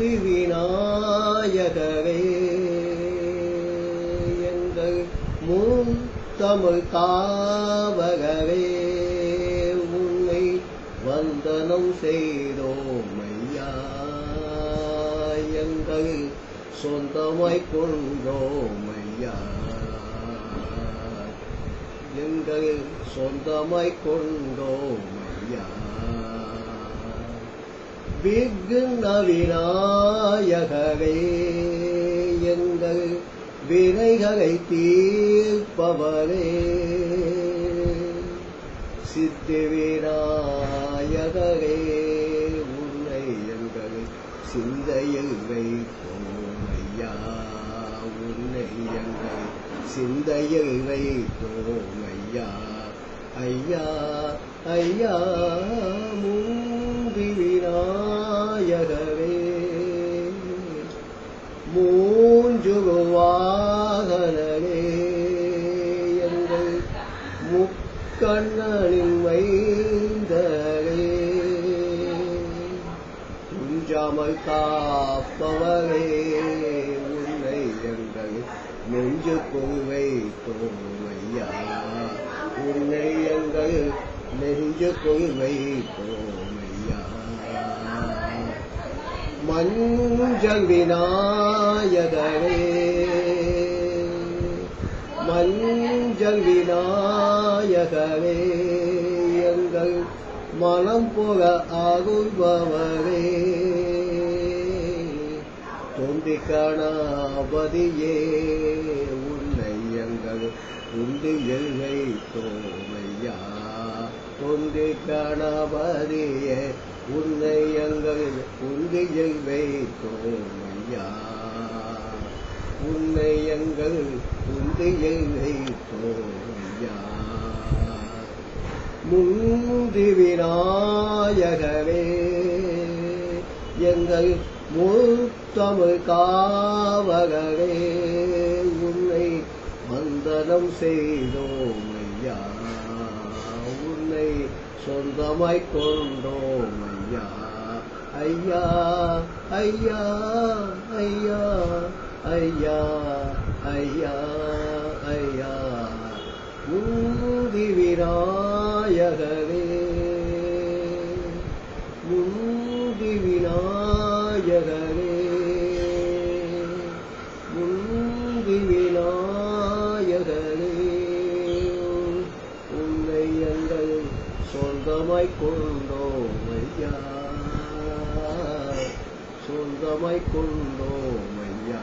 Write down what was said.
முந்தி விநாயகவே எங்கள் முன் தமிழ் காவகரே உன்னை வந்தனம் செய்தோம் ஐயா. எங்கள் சொந்தமாய் கொண்டோம் ஐயா. எங்கள் சொந்தமாய் கொண்டோம் ஐயா. விக்ன விநாயகரே எங்கள் வினைகளை தீர்ப்பவரே. சித்தி விநாயகரே உன்னை எங்கள் சிந்தையில் வைத்தோம் ஐயா. உன்னை எங்கள் சிந்தையில் வைத்தோம் ஐயா. ஐயா ஐயா. மூஞ்சுவாகனே எங்கள் முக்கண்ணனின் மைந்தரே துஞ்சாமல் காப்பவரே உன்னை எங்கள் நெஞ்சு கொள்வை தோமையா உன்னை எங்கள் நெஞ்சு கொள்வை தோமையா மஞ்சள் விநாயகரே. மஞ்சள் விநாயகரே. எங்கள் மனம் போக ஆகுபவரே தொந்தி காணாபதியே உன்னை எங்கள் உண்டு எல்லை தோமையா. தொந்தி கணபதியே உன்னை எங்கள் உண்டு எல்லை தோமையா உன்னை எங்கள் உண்டு எல்லை தோமையா முந்தி விநாயகரே எங்கள் முத்தமிழ் காவகரே உன்னை வந்தனம் செய்தோம் ஐயா. சொந்தமாய் கொண்டோம் ஐயா. ஐயா ஐயா ஐயா ஐயா ஐயா ஐயா. முந்தி விநாயகரே முந்தி விநாயகரே முந்தி விநாயகரே உன்னை எங்கள் சொந்தமாய் கொண்டோம் ஐயா சொந்தமாய் கொண்டோம் ஐயா